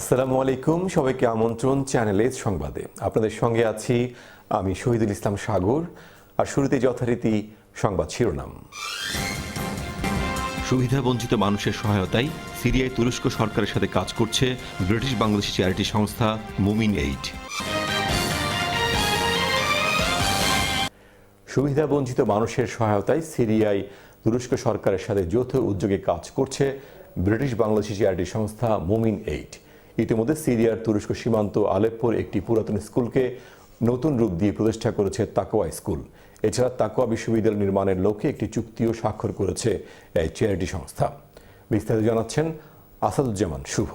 আসসালামু আলাইকুম সবাইকে আমন্ত্রণ চ্যানেলে সংবাদে। আপনাদের সঙ্গে আছি আমি শহীদুল ইসলাম সাগর আর শুরুতে যথারীতি সংবাদ শিরোনাম। সুবিধাবঞ্চিত মানুষের সহায়তায় সিরিয়ায় তুরস্ক সরকারের সাথে কাজ করছে ব্রিটিশ বাংলাদেশি চ্যারিটি সংস্থা মুমিন এইড। সুবিধাবঞ্চিত মানুষের সহায়তায় সিরিয়ায় তুরস্ক সরকারের সাথে যৌথ উদ্যোগে কাজ করছে ব্রিটিশ বাংলাদেশি চ্যারিটি সংস্থা মুমিন এইড। ইতিমধ্যে সিরিয়ার তুরস্ক সীমান্ত আলেপ্পোর একটি পুরাতন স্কুলকে নতুন রূপ দিয়ে প্রতিষ্ঠা করেছে তাকোয়া স্কুল। এছাড়া তাকোয়া বিশ্ববিদ্যালয় নির্মাণের লক্ষ্যে একটি চুক্তিও স্বাক্ষর করেছে এই চ্যারিটি সংস্থা। বিস্তারিত জানাচ্ছেন আসাদুজ্জামান শুভ।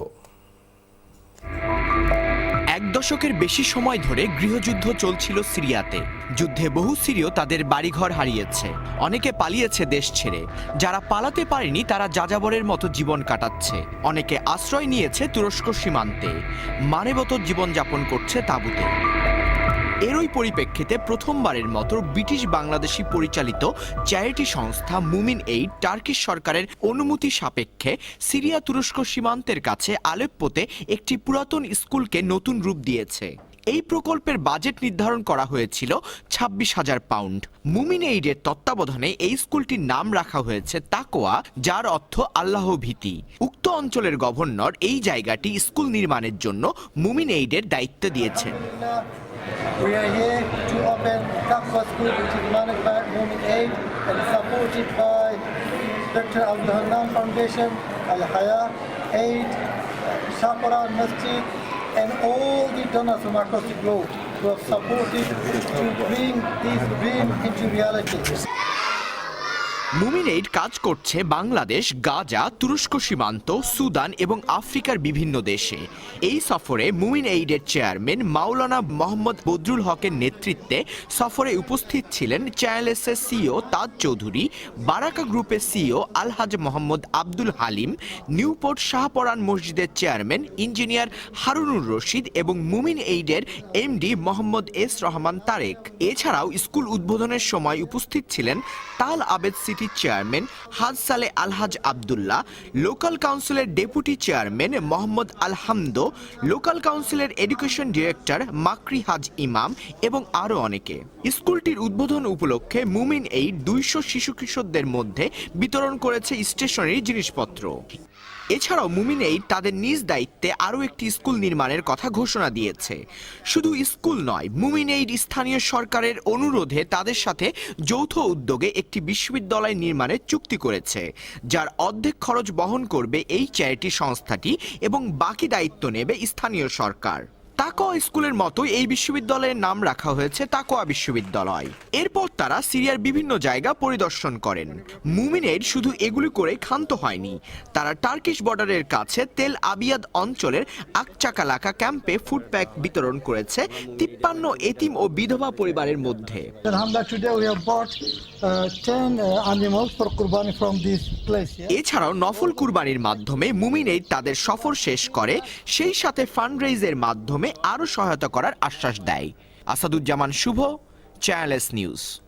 দশকের বেশি সময় ধরে গৃহযুদ্ধ চলছিল সিরিয়াতে। যুদ্ধে বহু সিরীয় তাদের বাড়িঘর হারিয়েছে। অনেকে পালিয়েছে দেশ ছেড়ে। যারা পালাতে পারেনি, তারা যাযাবরের মতো জীবন কাটাচ্ছে। অনেকে আশ্রয় নিয়েছে তুরস্ক সীমান্তে। মানবত জীবনযাপন করছে তাঁবুতে। এরই পরিপ্রেক্ষিতে প্রথমবারের মতো ব্রিটিশ বাংলাদেশি পরিচালিত চ্যারিটি সংস্থা মুমিন এইড টার্কিশ সরকারের অনুমতি সাপেক্ষে সিরিয়া তুরস্ক সীমান্তের কাছে আলেপ্পোতে একটি পুরাতন স্কুলকে নতুন রূপ দিয়েছে। এই প্রকল্পের বাজেট নির্ধারণ করা হয়েছিল ছাব্বিশ হাজার পাউন্ড। মুমিন এইডের তত্ত্বাবধানে এই স্কুলটির নাম রাখা হয়েছে তাকোয়া, যার অর্থ আল্লাহ ভীতি। উক্ত অঞ্চলের গভর্নর এই জায়গাটি স্কুল নির্মাণের জন্য মুমিন এইডের দায়িত্ব দিয়েছেন। We are here to open Taqwa School, which is managed by Moomin Aid and supported by Dr. Abdul Hanan Foundation, Al Haya Aid, Shaparan Masjid, and all the donors from across the globe who have supported to bring this dream into reality. Mumin aid কাজ করছে বাংলাদেশ, গাজা, তুরস্ক সীমান্ত, Sudan এবং আফ্রিকার বিভিন্ন দেশে। এই সফরে মুমিন এইডের চেয়ারম্যান মাওলানা মোহাম্মদ বদরুল হকের নেতৃত্বে সফরে উপস্থিত ছিলেন চ্যানেলসের সিও তাজ চৌধুরী, বারাকা গ্রুপের সিও আলহাজ মোহাম্মদ আব্দুল হালিম, নিউপোর্ট শাহপরান মসজিদের চেয়ারম্যান ইঞ্জিনিয়ার হারুনুর রশিদ এবং মুমিন এইডের এমডি মোহাম্মদ এস রহমান তারেক। এছাড়াও স্কুল উদ্বোধনের সময় উপস্থিত ছিলেন তাল আবেদ সিটি চেয়ারম্যান হাজ সালে আলহাজ আবদুল্লাহ লোকাল কাউন্সিলের ডেপুটি চেয়ারম্যান মোহাম্মদ আলহামদো লোকাল কাউন্সিলের এডুকেশন ডিরেক্টর মাকরি হাজ ইমাম এবং আরও অনেকে। স্কুলটির উদ্বোধন উপলক্ষে মুমিন এই দুইশো শিশু কিশোরদের মধ্যে বিতরণ করেছে স্টেশনারি জিনিসপত্র। এছাড়াও মুমিনেই তাদের নিজ দায়িত্বে আরও একটি স্কুল নির্মাণের কথা ঘোষণা দিয়েছে। শুধু স্কুল নয় মুমিন এইড স্থানীয় সরকারের অনুরোধে তাদের সাথে যৌথ উদ্যোগে একটি বিশ্ববিদ্যালয় নির্মাণের চুক্তি করেছে, যার অর্ধেক খরচ বহন করবে এই চ্যারিটি সংস্থাটি এবং বাকি দায়িত্ব নেবে স্থানীয় সরকার। তাকোয়া স্কুলের মতোই এই বিশ্ববিদ্যালয়ের নাম রাখা হয়েছে তাকোয়া বিশ্ববিদ্যালয়। এরপর তারা সিরিয়ার বিভিন্ন জায়গা পরিদর্শন করেন। মুমিনের শুধু এগুলি করে ক্ষান্ত হয়নি। তারা টার্কিশ বর্ডারের কাছে তেল আবিয়াদ অঞ্চলের আকচাকালাকা ক্যাম্পে ফুড প্যাক বিতরণ করেছে তিপ্পান্ন এতিম ও বিধবা পরিবারের মধ্যে। Uh, 10 uh? এছাড়াও নফল কুরবানির মাধ্যমে মুমিনেই তাদের সফর শেষ করে সেই সাথে ফান্ডরেইজের মাধ্যমে আরও সহায়তা করার আশ্বাস দেয়। Asaduzzaman Shuvo channel S news.